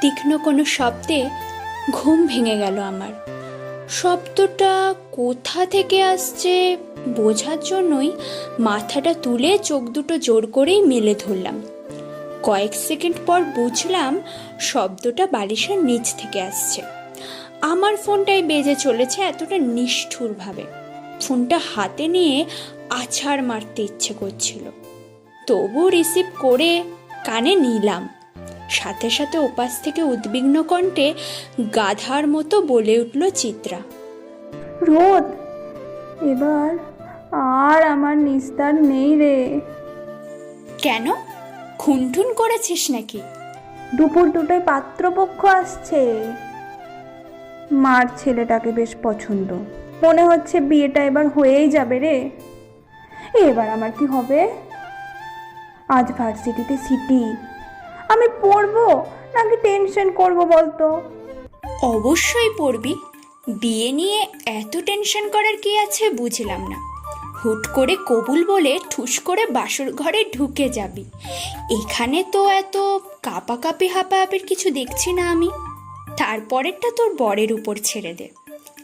তীক্ষ্ণ কোনো শব্দে ঘুম ভেঙে গেল আমার। শব্দটা কোথা থেকে আসছে বোঝার জন্যই মাথাটা তুলে চোখ দুটো জোর করেই মেলে ধরলাম। কয়েক সেকেন্ড পর বুঝলাম শব্দটা বালিশের নিচ থেকে আসছে। আমার ফোনটাই বেজে চলেছে এতটা নিষ্ঠুরভাবে। ফোনটা হাতে নিয়ে আছাড় মারতে ইচ্ছে করছিল। তবু রিসিভ করে কানে নিলাম। সাথে সাথে ওপাশ থেকে উদ্বিগ্ন কণ্ঠে গাধার মতো বলে উঠল চিত্রা। রোদ এবার আর আমার নিস্তার নেই রে। কেন? খুনটুন করেছিস নাকি? দুপুর দুটোয় পাত্রপক্ষ আসছে। মার ছেলেটাকে বেশ পছন্দ। মনে হচ্ছে বিয়েটা এবার হয়েই যাবে রে। এবার আমার কি হবে? আজ ভার্সিটিতে সিটি আমি পড়ব নাকি টেনশন করব বলতো? অবশ্যই পড়বি। বিয়ে নিয়ে এত টেনশন করার কি আছে বুঝলাম না। হুট করে কবুল বলে ঠুস করে বাসর ঘরে ঢুকে যাবি। এখানে তো এত কাপাকাপি হাঁপাহাপির কিছু দেখছি না আমি। তারপরেরটা তোর বরের উপর ছেড়ে দে।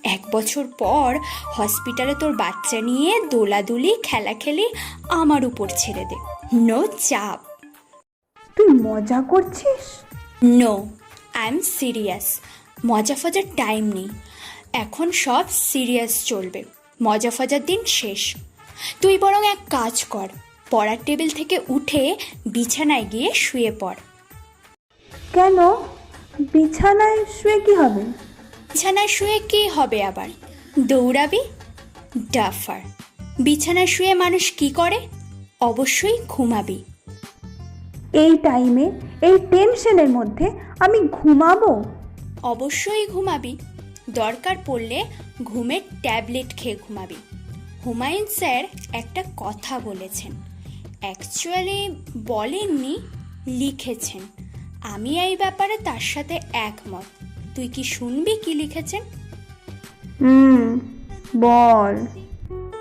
এক বছর পর হসপিটালে তোর বাচ্চা নিয়ে দোলাদুলি খেলা খেলি আমার উপর ছেড়ে দে। নো চাপ। তুই মজা করছিস? নো আই এম সিরিয়াস মজা ফজার টাইম নেই। এখন সব সিরিয়াস চলবে। মজা ফজার দিন শেষ। তুই বরং এক কাজ কর। পড়ার টেবিল থেকে উঠে বিছানায় গিয়ে শুয়ে পড়। কেন? বিছানায় শুয়ে কি হবে? বিছানায় শুয়ে কি হবে আবার? দৌড়াবি? ডাফার বিছানায় শুয়ে মানুষ কি করে? অবশ্যই ঘুমাবি। এই টাইমে এই টেনশনের মধ্যে আমি ঘুমাবো? অবশ্যই ঘুমাবি। দরকার পড়লে ঘুমের ট্যাবলেট খেয়ে ঘুমাবি। হুমায়ুন স্যার একটা কথা বলেছেন। অ্যাকচুয়ালি বলেননি লিখেছেন। আমি এই ব্যাপারে তার সাথে একমত। তুই কি শুনবি কি লিখেছেন? হুম বল।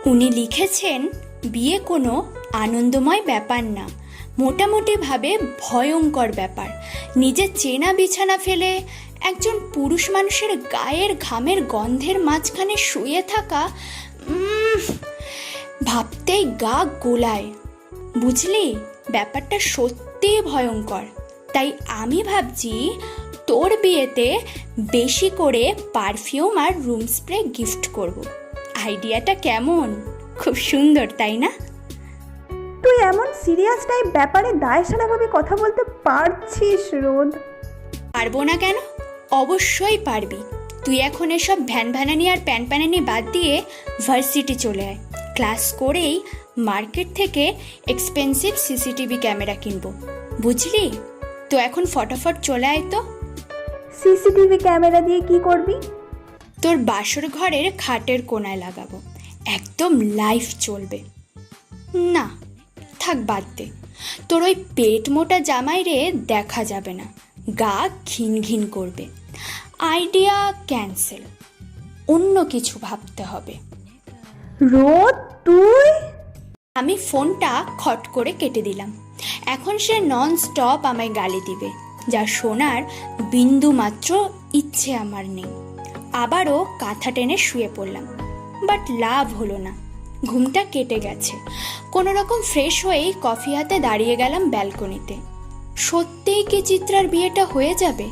উনি লিখেছেন বিয়ে কোনো আনন্দময় ব্যাপার না। মোটামুটিভাবে ভয়ঙ্কর ব্যাপার। নিজের চেনা বিছানা ফেলে একজন পুরুষ মানুষের গায়ের ঘামের গন্ধের মাঝখানে শুয়ে থাকা ভাবতেই গা গোলায়। বুঝলি? ব্যাপারটা সত্যিই ভয়ঙ্কর। তাই আমি ভাবছি তোর বিয়েতে বেশি করে পারফিউম আর রুম স্প্রে গিফট করব। আইডিয়াটা কেমন? খুব সুন্দর, তাই না? তুই এমন সিরিয়াস টাইপ ব্যাপারে দায়সারাভাবে কথা বলতে পারছিস রোদ। পারব না কেন? অবশ্যই পারবি। তুই এখন এসব ভ্যান ভ্যানানি আর প্যান প্যানানি বাদ দিয়ে ভার্সিটি চলে আয়। ক্লাস করেই মার্কেট থেকে এক্সপেন্সিভ সিসিটিভি ক্যামেরা কিনবো। বুঝলি? তো এখন ফটাফট চলে আয় তো। সিসিটিভি ক্যামেরা দিয়ে কি করবি? তোর বাসর ঘরের খাটের কোনায় লাগাবো। একদম লাইফ চলবে। না থাক বাদ দে তোর ওই পেট মোটা জামাই রে দেখা যাবে না। গা ঘিন ঘিন করবে। Idea cancel. অন্য কিছু ভাবতে হবে। রোদ তুই? আমি ফোনটা খট করে কেটে দিলাম। এখন সে নন স্টপ আমায় গালি দিবে যা শোনার বিন্দু মাত্র ইচ্ছে আমার নেই। আবারও কাঁথা টেনে শুয়ে পড়লাম। বাট লাভ হলো না। ঘুমটা কেটে গেছে। কোনো রকম ফ্রেশ হয়েই কফি হাতে দাঁড়িয়ে গেলাম ব্যালকনিতে। সত্যিই কি চিত্রার বিয়েটা হয়ে যাবে?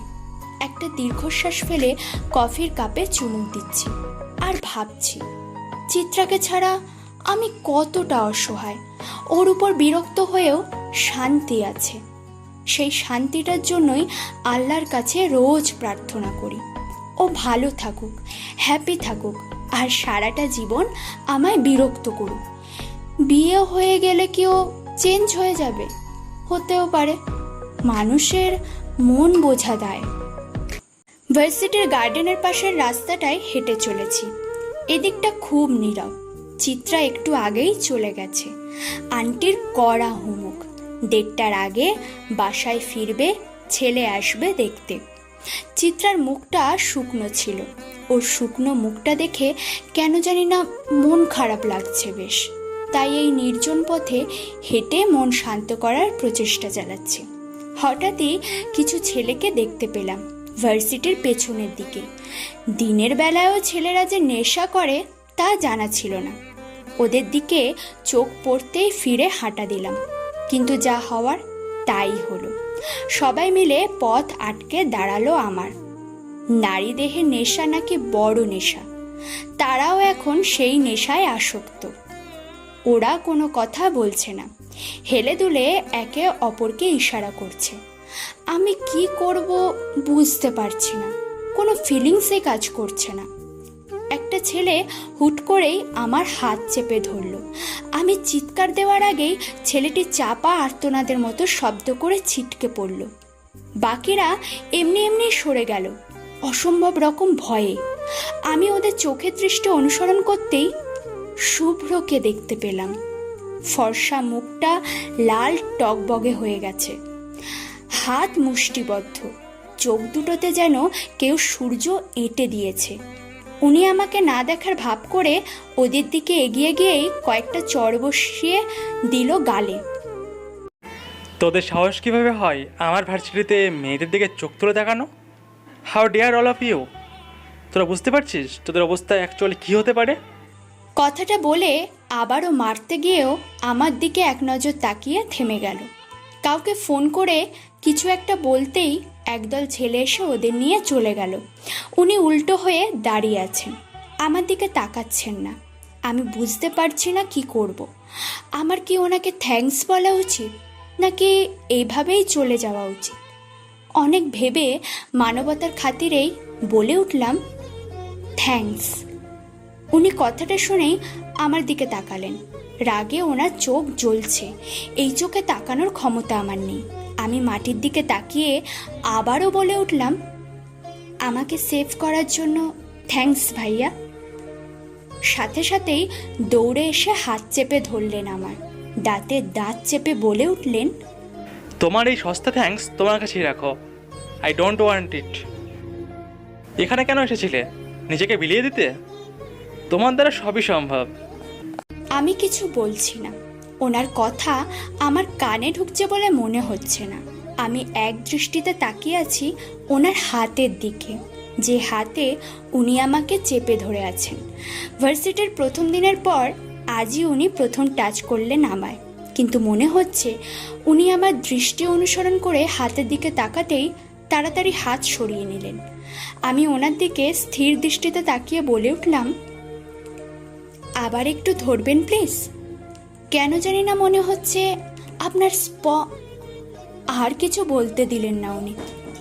একটা দীর্ঘশ্বাস ফেলে কফির কাপে চুমুক দিচ্ছি। আর ভাবছি, চিত্রাকে ছাড়া আমি কতটা অসহায়। ওর উপর বিরক্ত হয়েও শান্তি আছে। সেই শান্তিটার জন্যই আল্লাহর কাছে রোজ প্রার্থনা করি। ও ভালো থাকুক হ্যাপি থাকুক। আর সারাটা জীবন আমায় বিরক্ত করুক। বিয়ে হয়ে গেলে কি ও চেঞ্জ হয়ে যাবে? হতেও পারে। মানুষের মন বোঝা দেয়। ভার্সিটির গার্ডেনের পাশের রাস্তাটায় হেঁটে চলেছি। এদিকটা খুব নীরব। চিত্রা একটু আগেই চলে গেছে। আন্টির কড়া হুমুক। দেড়টার আগে বাসায় ফিরবে, ছেলে আসবে দেখতে। চিত্রার মুখটা শুকনো ছিল। ওর শুকনো মুখটা দেখে কেন জানি না মন খারাপ লাগছে বেশ। তাই এই নির্জন পথে হেঁটে মন শান্ত করার প্রচেষ্টা চালাচ্ছি। হঠাৎই কিছু ছেলেকে দেখতে পেলাম ভার্সিটির পেছনের দিকে। দিনের বেলায়ও ছেলেরা যে নেশা করে তা জানা ছিল না। ওদের দিকে চোখ পড়তেই ফিরে হাঁটা দিলাম। কিন্তু যা হওয়ার তাই হলো। সবাই মিলে পথ আটকে দাঁড়াল আমার। নারী দেহের নেশা নাকি বড় নেশা? তারাও এখন সেই নেশায় আসক্ত। ওরা কোনো কথা বলছে না। হেলে দুলে একে অপরকে ইশারা করছে। আমি কি করব বুঝতে পারছি না। কোনো ফিলিংসে কাজ করছে না। একটা ছেলে হুট করেই আমার হাত চেপে ধরলো। আমি চিৎকার দেওয়ার আগেই ছেলেটি চাপা আর্তনাদের মতো শব্দ করে ছিটকে পড়ল। বাকিরা এমনি এমনি সরে গেল, অসম্ভব রকম ভয়ে। আমি ওদের চোখের দৃষ্টি অনুসরণ করতেই শুভ্রকে দেখতে পেলাম। ফর্সা মুখটা লাল টকবগে হয়ে গেছে। হাত মুষ্টিবদ্ধ, চোখ দুটোতে যেন কেউ সূর্য এঁটে দিয়েছে। উনি আমাকে না দেখার ভাব করে ওদের দিকে এগিয়ে গিয়েই কয়েকটা চড় বসিয়ে দিল গালে। তোদের সাহস কীভাবে হয় আমার ভার্সিটিতে মেয়েদের দিকে চোখ তুলে দেখানো? How dare all of you তোরা বুঝতে পারছিস তোদের অবস্থা অ্যাকচুয়ালি কী হতে পারে? কথাটা বলে আবারও মারতে গিয়েও আমার দিকে এক নজর তাকিয়ে থেমে গেল। কাউকে ফোন করে কিছু একটা বলতেই একদল ছেলে এসে ওদের নিয়ে চলে গেল। উনি উল্টো হয়ে দাঁড়িয়ে আছেন। আমার দিকে তাকাচ্ছেন না। আমি বুঝতে পারছি না কি করব। আমার কি ওনাকে থ্যাঙ্কস বলা উচিত, নাকি এইভাবেই চলে যাওয়া উচিত? অনেক ভেবে মানবতার খাতিরেই বলে উঠলাম, থ্যাঙ্কস। উনি কথাটা শুনেই আমার দিকে তাকালেন। রাগে ওনার চোখ জ্বলছে। এই চোখে তাকানোর ক্ষমতা আমার নেই। আমি মাটির দিকে তাকিয়ে আবারও বলে উঠলাম আমাকে সেভ করার জন্য থ্যাঙ্কস ভাইয়া। সাথে সাথেই দৌড়ে এসে হাত চেপে ধরলেন আমার দাঁতে দাঁত চেপে বলে উঠলেন তোমার এই সস্তা থ্যাঙ্কস তোমার কাছেই রাখো। আই ডোন্ট ওয়ান্ট ইট এখানে কেন এসেছিলে? নিজেকে বিলিয়ে দিতে? তোমার দ্বারা সবই সম্ভব। আমি কিছু বলছি না। ওনার কথা আমার কানে ঢুকছে বলে মনে হচ্ছে না। আমি এক দৃষ্টিতে তাকিয়ে আছি ওনার হাতের দিকে। যে হাতে উনি আমাকে চেপে ধরে আছেন। ভার্সিটির প্রথম দিনের পর আজই উনি প্রথম টাচ করলেন আমায়। কিন্তু মনে হচ্ছে উনি আমার দৃষ্টি অনুসরণ করে হাতের দিকে তাকাতেই তাড়াতাড়ি হাত সরিয়ে নিলেন। আমি ওনার দিকে স্থির দৃষ্টিতে তাকিয়ে বলে উঠলাম, আবার একটু ধরবেন প্লিজ? কেন জানি না মনে হচ্ছে আপনার স্প, আর কিছু বলতে দিলেন না উনি।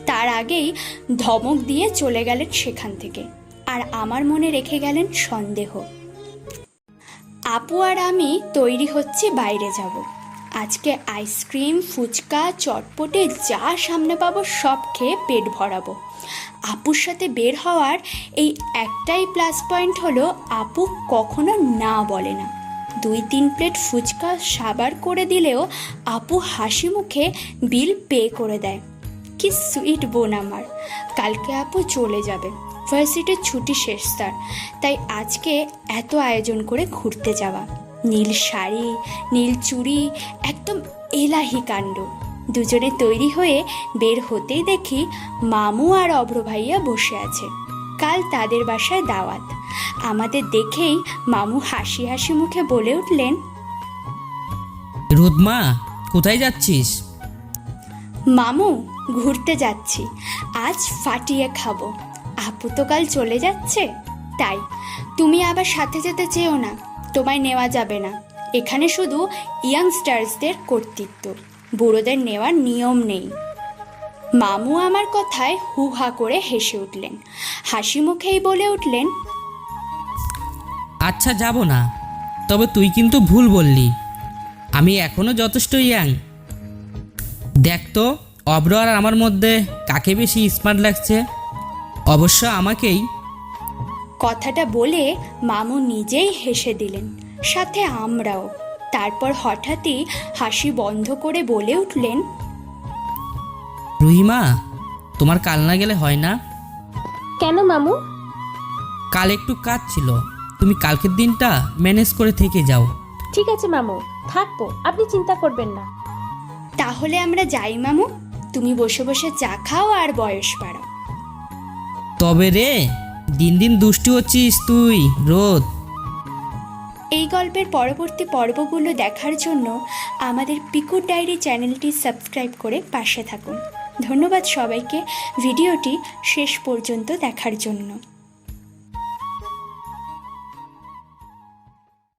তার আগেই ধমক দিয়ে চলে গেলেন সেখান থেকে, আর আমার মনে রেখে গেলেন সন্দেহ। আপু আর আমি তৈরি হচ্ছে বাইরে যাব। আজকে আইসক্রিম, ফুচকা, চটপটে যা সামনে পাবো সব খেয়ে পেট ভরাবো। আপুর সাথে বের হওয়ার এই একটাই প্লাস পয়েন্ট হলো, আপু কখনো না বলে না। দুই তিন প্লেট ফুচকা সাবার করে দিলেও আপু হাসি মুখে বিল পে করে দেয়। কি সুইট বোন আমার। কালকে আপু চলে যাবে। ভার্সিটির ছুটি শেষ তার। তাই আজকে এত আয়োজন করে ঘুরতে যাওয়া। নীল শাড়ি, নীল চুড়ি, একদম এলাহি কাণ্ড। দুজনে তৈরি হয়ে বের হতেই দেখি মামু আর অভ্র ভাইয়া বসে আছে। কাল তাদের বাসায় দাওয়াত। আমাদের দেখেই মামু হাসি হাসি মুখে বলে উঠলেন রোদমা কোথায় যাচ্ছিস? মামু ঘুরতে যাচ্ছি। আজ ফাটিয়ে খাব। আপু তো কাল চলে যাচ্ছে। তাই তুমি আবার সাথে যেতে চেও না। তোমায় নেওয়া যাবে না। এখানে শুধু ইয়াংস্টার্সদের কর্তৃত্ব। বুড়োদের নেওয়ার নিয়ম নেই। মামু আমার কথায় হু হা করে হেসে উঠলেন। হাসি মুখেই বলে উঠলেন আচ্ছা যাব না। তবে তুই কিন্তু ভুল বললি। আমি এখনও যথেষ্ট ইয়াং। দেখ তো অব্র আর আমার মধ্যে কাকে বেশি স্মার্ট লাগছে? অবশ্য আমাকেই। কথাটা বলে মামু নিজেই হেসে দিলেন সাথে আমরাও। তারপর হঠাৎই হাসি বন্ধ করে বলে উঠলেন রুহিমা তোমার কাল না গেলে হয় না? কেন মামু? কাল একটু কাজ ছিল। তুমি কালকের দিনটা ম্যানেজ করে থেকে যাও। ঠিক আছে মামু থাকব আপনি চিন্তা করবেন না। তাহলে আমরা যাই মামু। তুমি বসে বসে চা খাও আর বয়স বাড়াও। তবে রে দিন দিন দুষ্টু হচ্ছিস তুই রোদ। এই গল্পের পরবর্তী পর্বগুলো দেখার জন্য আমাদের পিকুর ডায়েরি চ্যানেলটি সাবস্ক্রাইব করে পাশে থাকুন। ধন্যবাদ সবাইকে। ভিডিওটি শেষ পর্যন্ত দেখার জন্য।